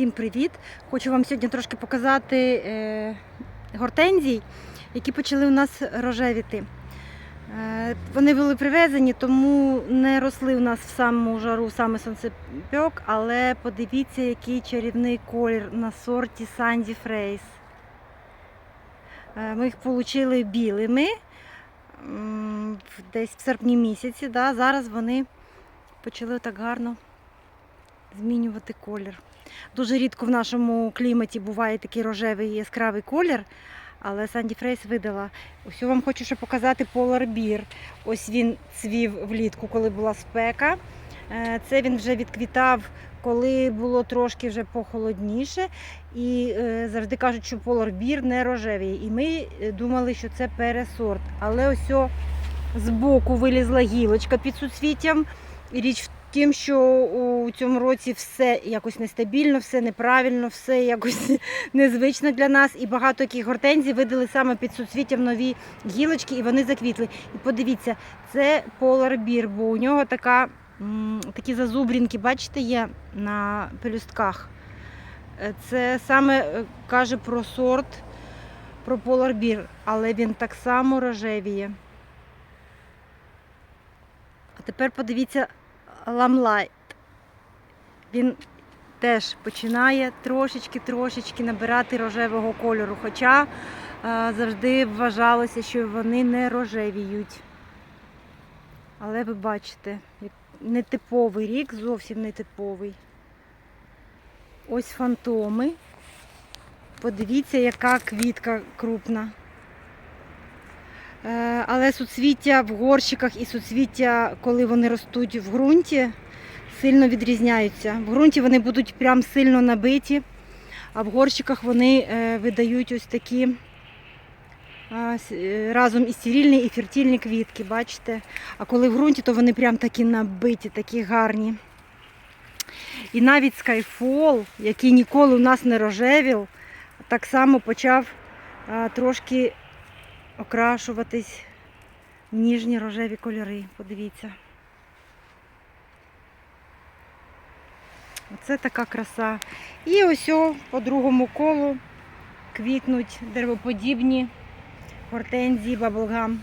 Всім привіт! Хочу вам сьогодні трошки показати е, гортензій, які почали у нас рожевіти. Е, вони були привезені, тому не росли у нас в саму жару, саме сонцепьок, але подивіться, який чарівний колір на сорті Sandy Фрейс. Ми їх отримали білими десь в серпні місяці. Да? Зараз вони почали так гарно змінювати колір. Дуже рідко в нашому кліматі буває такий рожевий яскравий колір, але Санді Фрейс видала. Ось я вам хочу ще показати Bear. Ось він цвів влітку, коли була спека. Е, Це він вже відквітав, коли було трошки вже похолодніше. І е, завжди кажуть, що Bear не рожевий. І ми е, думали, що це пересорт. Але ось збоку вилізла гілочка під суцвіттям. Річ в тім, що у цьому році все якось нестабільно, все неправильно, все якось незвично для нас. І багато яких гортензій видали саме під суцвіттям нові гілочки, і вони заквітли. І подивіться, це Bear, бо у нього така, такі зазубрінки, бачите, є на пелюстках. Е, Це саме е, каже про сорт, про Bear, але він так само рожевіє. А тепер подивіться ламлайт. Він теж починає трошечки-трошечки набирати рожевого кольору, хоча е, завжди вважалося, що вони не рожевіють. Але ви бачите, нетиповий рік, зовсім нетиповий. Ось фантоми. Подивіться, яка квітка крупна. Е, Але суцвіття в горщиках і суцвіття, коли вони ростуть в ґрунті, сильно відрізняються. В ґрунті вони будуть прям сильно набиті, а в горщиках вони е, видають ось такі е, разом і стерильні, і фертильні квітки, бачите? А коли в ґрунті, то вони прям такі набиті, такі гарні. І навіть Skyfall, який ніколи у нас не рожевів, так само почав трошки окрашуватись в ніжні рожеві кольори. Подивіться. Оце така краса. І ось по другому колу квітнуть деревоподібні гортензії, баблгам.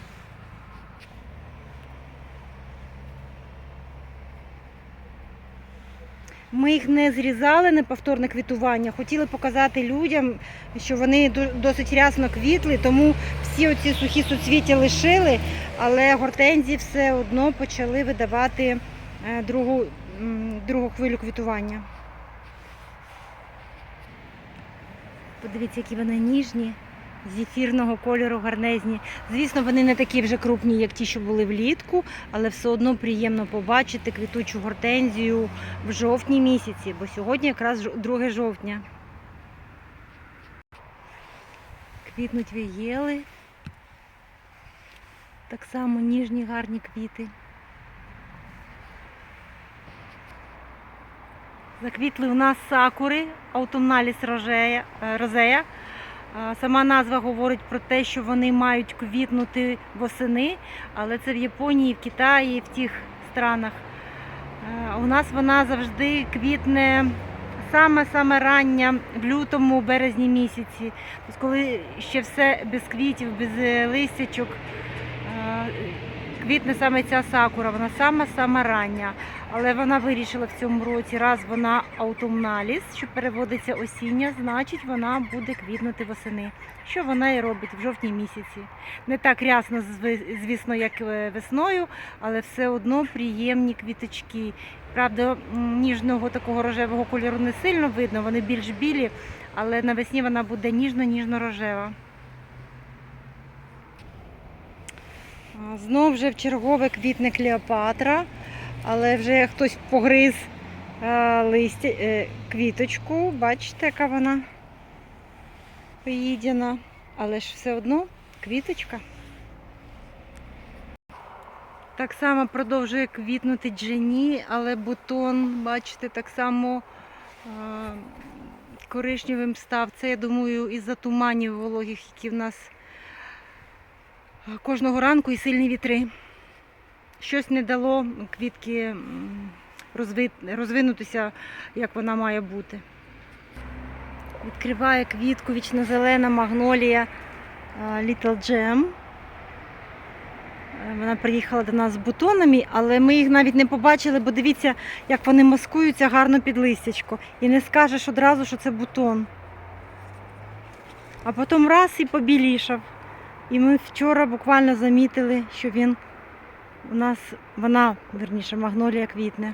Ми їх не зрізали на повторне квітування. Хотіли показати людям, що вони досить рясно квітли, тому всі оці сухі суцвіття лишили, але гортензії все одно почали видавати е, другу, другу хвилю квітування. Подивіться, які вони ніжні, зефірного кольору гарнезні. Звісно, вони не такі вже крупні, як ті, що були влітку, але все одно приємно побачити квітучу гортензію в жовтні місяці, бо сьогодні якраз 2 жовтня. Квітнуть вієли. Так само ніжні гарні квіти. Заквітли у нас сакури, аутумналіс рожея, е, розея. Сама назва говорить про те, що вони мають квітнути восени, але це в Японії, в Китаї, в тих странах. У нас вона завжди квітне саме-саме рання, в лютому, березні місяці. Тобто, коли ще все без квітів, без е, листячок, квітне саме ця сакура, вона сама-сама рання. Але вона вирішила в цьому році, раз вона аутумналіс, що переводиться осіння, значить вона буде квітнути восени. Що вона і робить в жовтні місяці. Не так рясно, звісно, як е, весною, але все одно приємні квіточки. Правда, ніжного такого рожевого кольору не сильно видно, вони більш білі, але навесні вона буде ніжно-ніжно-рожева. А, Знов вже в чергове квітне Клеопатра, але вже хтось погриз листя, е, квіточку. Бачите, яка вона поїдена. Але ж все одно квіточка. Так само продовжує квітнути джені, але бутон, бачите, так само коричневим став. Це, я думаю, із-за туманів вологих, які в нас кожного ранку і сильні вітри. Щось не дало квітки розвинутися, як вона має бути. Відкриває квітку вічно-зелена магнолія Little Gem. Е, Вона приїхала до нас з бутонами, але ми їх навіть не побачили, бо дивіться, як вони маскуються гарно під листячко. І не скажеш одразу, що це бутон. А потім раз і побілішав. І ми вчора буквально замітили, що він у нас, вона, верніше, магнолія квітне.